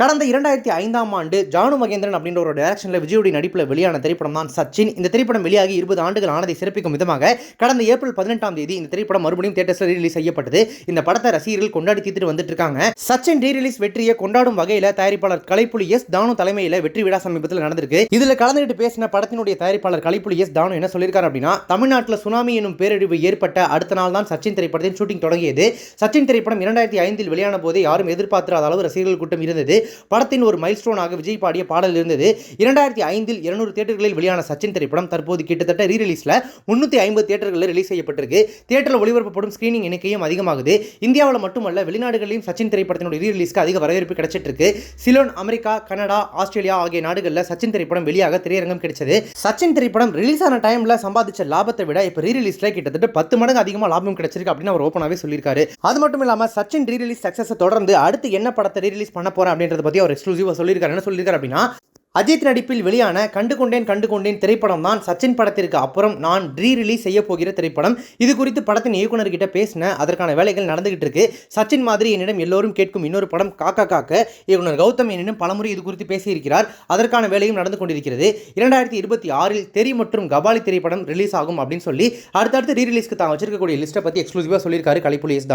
கடந்த இரண்டாயிரத்தி ஐந்தாம் ஆண்டு ஜானு மகேந்திரன் அப்படின்ற ஒரு டைரக்ஷனில் விஜயுடைய நடிப்பில் வெளியான திரைப்படம் தான் சச்சின். இந்த திரைப்படம் வெளியாகி இருபது ஆண்டுகள் ஆனதை சிறப்பிக்கும் விதமாக கடந்த ஏப்ரல் பதினெட்டாம் தேதி இந்த திரைப்படம் மறுபடியும் தேட்டர்ஸில் ரிலீஸ் செய்யப்பட்டது. இந்த படத்தை ரசிகர்கள் கொண்டாடி தீர்த்துட்டு வந்துட்டு இருக்காங்க. சச்சின் ரீ ரிலீஸ் வெற்றியை கொண்டாடும் வகையில் தயாரிப்பாளர் கலைப்புலி எஸ் தானு தலைமையில் வெற்றி விழா சமீபத்தில் நடந்திருக்கு. இதில் கலந்துகிட்டு பேசின படத்தினுடைய தயாரிப்பாளர் கலைப்புலி எஸ் தானு என்ன சொல்லியிருக்காரு அப்படின்னா தமிழ்நாட்டில் சுனாமி எனும் பேரழிவு ஏற்பட்ட அடுத்த நாள் தான் சச்சின் திரைப்படத்தின் ஷூட்டிங் தொடங்கியது. சச்சின் திரைப்படம் இரண்டாயிரத்தி ஐந்தில் வெளியான போது யாரும் எதிர்பார்த்திராத அளவு ரசிகர்கள் கூட்டம் இருந்தது. படத்தின் ஒரு மைல்ஸ்டோனாக விஜய் பாடிய பாடல் இருந்தது. இரண்டாயிரத்தி ஐந்தில் இருநூறு தேட்டர்களில் வெளியான சச்சின் திரைப்படம் தற்போது கிட்டத்தட்ட ரீரிலீஸில் முன்னூற்றி ஐம்பது தேட்டர்களில் ரிலீஸ் செய்யப்பட்டிருக்கு. தேட்டரில் ஒளிபரப்பப்படும் ஸ்கிரீனிங் எண்ணிக்கையும் அதிகமாகுது. இந்தியாவில் மட்டுமல்ல வெளிநாடுகளிலும் சச்சின் திரைப்படத்தினுடைய ரீரிலீஸ்க்கு அதிக வரவேற்பு கிடைச்சிட்டு இருக்கு சிலோன் அமெரிக்கா கனடா ஆஸ்திரேலியா ஆகிய நாடுகளில் சச்சின் திரைப்படம் வெளியாக திரையரங்கம் கிடைச்சது. சச்சின் திரைப்படம் ரிலீஸ் ஆன டைமில் சம்பாதிச்ச லாபத்தை விட இப்போ ரீரிலீஸில் கிட்டத்தட்ட பத்து மடங்கு அதிகமாக லாபம் கிடைச்சிருக்கு அப்படின்னு அவர் ஓப்பனாகவே சொல்லியிருக்காரு. அது மட்டும் இல்லாமல் சச்சின் ரீரிலீஸ் சக்ஸஸை தொடர்ந்து அடுத்து என்ன படத்தை ரீரிலீஸ் பண்ண போகிறேன் அப்படின்றத பற்றி அவர் எக்ஸ்க்ளூசிவாக சொல்லியிருக்காரு. என்ன சொல்லியிருக்காரு அப்படின்னா அஜித் நடிப்பில் வெளியான கண்டு கொண்டேன் கண்டு கொண்டேன் திரைப்படம் தான் சச்சின் படத்திற்கு அப்புறம் நான் ரீ ரிலீஸ் செய்ய போகிற திரைப்படம். இது குறித்து படத்தின் இயக்குநர்கிட்ட பேசின அதற்கான வேலைகள் நடந்துகிட்டு இருக்கு. சச்சின் மாதிரி என்னிடம் எல்லோரும் கேட்கும் இன்னொரு படம் காக்கா காக்க இயக்குனர் கௌதம் என்னிடம் பலமுறை இது குறித்து பேசியிருக்கிறார். அதற்கான வேலையும் நடந்து கொண்டிருக்கிறது. இரண்டாயிரத்தி இருபத்தி ஆறில் தெரி மற்றும் கபாலி திரைப்படம் ரிலீஸ் ஆகும் அப்படின்னு சொல்லி அடுத்தடுத்து ரீ ரிலீஸ்க்கு தான் வச்சிருக்கக்கூடிய லிஸ்ட்டை பற்றி எக்ஸ்க்ளூசிவாக சொல்லியிருக்காரு கலைப்புலி எஸ்